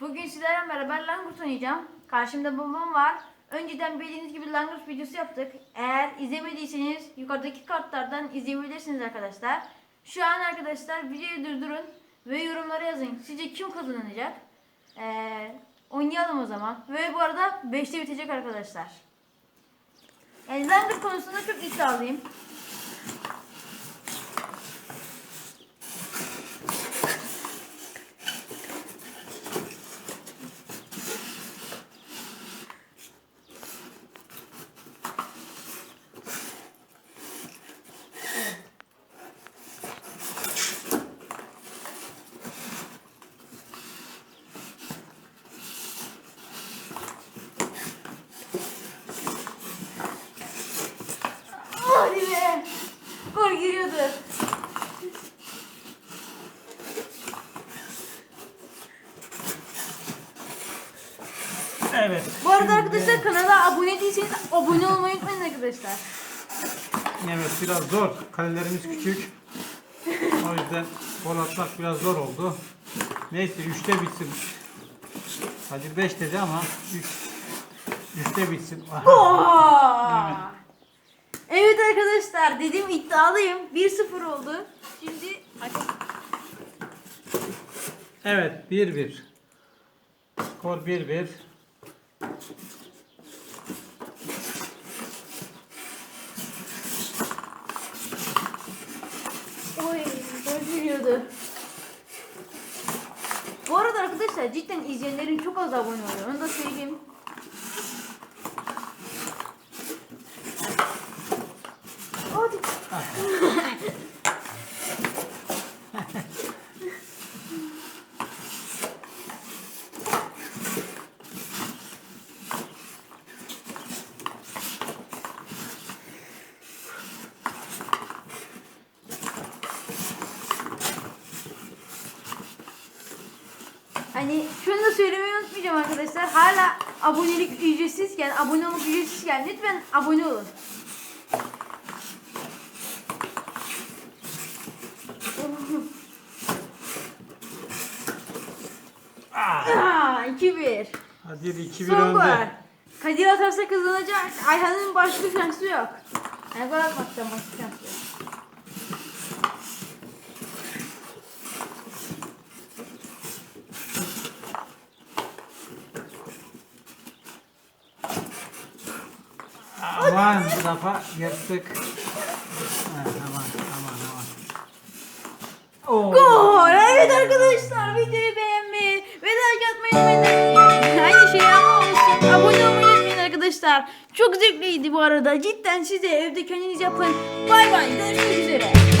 Bugün sizlerle beraber Langurt oynayacağım. Karşımda babam var. Önceden bildiğiniz gibi Langurt videosu yaptık. Eğer izlemediyseniz yukarıdaki kartlardan izleyebilirsiniz arkadaşlar. Şu an arkadaşlar videoyu durdurun ve yorumlara yazın. Sizce kim kazanacak? Ee, oynayalım o zaman. Ve bu arada 5'te bitecek arkadaşlar. Yani Langurt konusunda çok iddialıyım. Hadi be. Gol giriyordu. Evet. Bu arada arkadaşlar kanala abone değilseniz abone olmayı unutmayın arkadaşlar. Evet biraz zor. Kalelerimiz küçük. O yüzden gol atmak biraz zor oldu. Neyse 3'te bitsin. Hadi 5 dedi ama 3 3'te bitsin. Aha. Oha! Arkadaşlar dedim iddialıyım. 1-0 oldu. Şimdi Evet 1-1. Skor 1-1. Oy, gol giriyordu. Bu arada arkadaşlar cidden izleyenlerin çok az abone oluyor. Onu da söyleyeyim. Hadi. Hani şunu da söylemeyi unutmayacağım arkadaşlar. Hala abonelik ücretsizken, abone olmak ücretsizken lütfen abone olun. Aa, 2-1. Hadi 2-1 Son gol. önde. Kadir atarsa kazanacak. Ayhan'ın başka şansı yok. Yani gol atmaktan başka şansı yok. Aman defa yırttık. Ha, aman aman aman. Oo. Gol! Evet arkadaşlar videoyu beğenmeyi arkadaşlar. Çok zevkliydi bu arada. Cidden siz de evde kendiniz yapın. Bay bay. Görüşmek üzere.